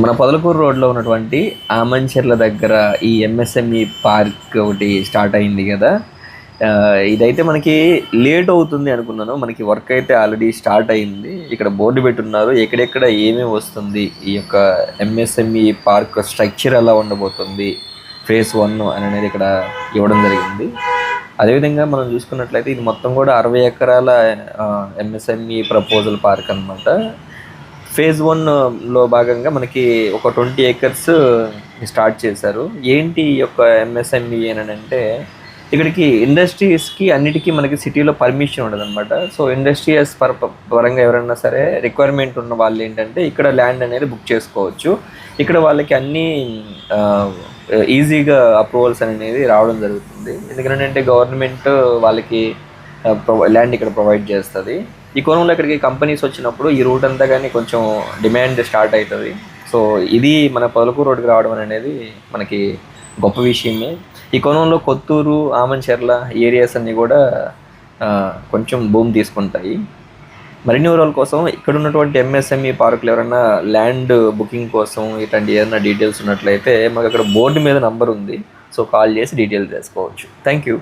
మన పొదలకూరు రోడ్లో ఉన్నటువంటి ఆమంచెర్ల దగ్గర ఈ ఎంఎస్ఎంఈ పార్క్ ఒకటి స్టార్ట్ అయింది కదా. ఇదైతే మనకి లేట్ అవుతుంది అనుకున్నాను. మనకి వర్క్ అయితే ఆల్రెడీ స్టార్ట్ అయింది. ఇక్కడ బోర్డు పెట్టున్నారు. ఎక్కడెక్కడ ఏమేమి వస్తుంది? ఈ యొక్క ఎంఎస్ఎంఈ పార్క్ స్ట్రక్చర్ ఎలా ఉండబోతుంది? ఫేస్ వన్ అని అనేది ఇక్కడ ఇవ్వడం జరిగింది. అదేవిధంగా మనం చూసుకున్నట్లయితే ఇది మొత్తం కూడా అరవై ఎకరాల ఎంఎస్ఎంఈ ప్రపోజల్ పార్క్ అన్నమాట. ఫేజ్ వన్లో uh, భాగంగా మనకి ఒక ట్వంటీ ఏకర్స్ uh, స్టార్ట్ చేశారు. ఏంటి ఈ యొక్క ఎంఎస్ఎంఈ అని అంటే ఇక్కడికి ఇండస్ట్రీస్కి అన్నిటికీ మనకి సిటీలో పర్మిషన్ ఉండదు అనమాట సో ఇండస్ట్రియస్ పర పరంగా ఎవరైనా సరే రిక్వైర్మెంట్ ఉన్న వాళ్ళు ఏంటంటే ఇక్కడ ల్యాండ్ అనేది బుక్ చేసుకోవచ్చు. ఇక్కడ వాళ్ళకి అన్ని ఈజీగా అప్రూవల్స్ అనేది రావడం జరుగుతుంది. ఎందుకంటే గవర్నమెంట్ వాళ్ళకి uh, ల్యాండ్ ఇక్కడ ప్రొవైడ్ చేస్తుంది. ఈ కోణంలో ఇక్కడికి కంపెనీస్ వచ్చినప్పుడు ఈ రూట్ అంతా కానీ కొంచెం డిమాండ్ స్టార్ట్ అవుతుంది. సో ఇది మన పొదలకూరు రోడ్డుకి రావడం అనేది మనకి గొప్ప విషయమే. ఈ కోణంలో కొత్తూరు ఆమంచెర్ల ఏరియాస్ అన్నీ కూడా కొంచెం భూమి తీసుకుంటాయి. మరిన్ని వివరాల కోసం ఇక్కడ ఉన్నటువంటి ఎంఎస్ఎంఈ పార్కులు ఎవరైనా ల్యాండ్ బుకింగ్ కోసం ఇట్లాంటి ఏదైనా డీటెయిల్స్ ఉన్నట్లయితే మాకు అక్కడ బోర్డు మీద నంబర్ ఉంది. సో కాల్ చేసి డీటెయిల్స్ తెలుసుకోవచ్చు. Thank you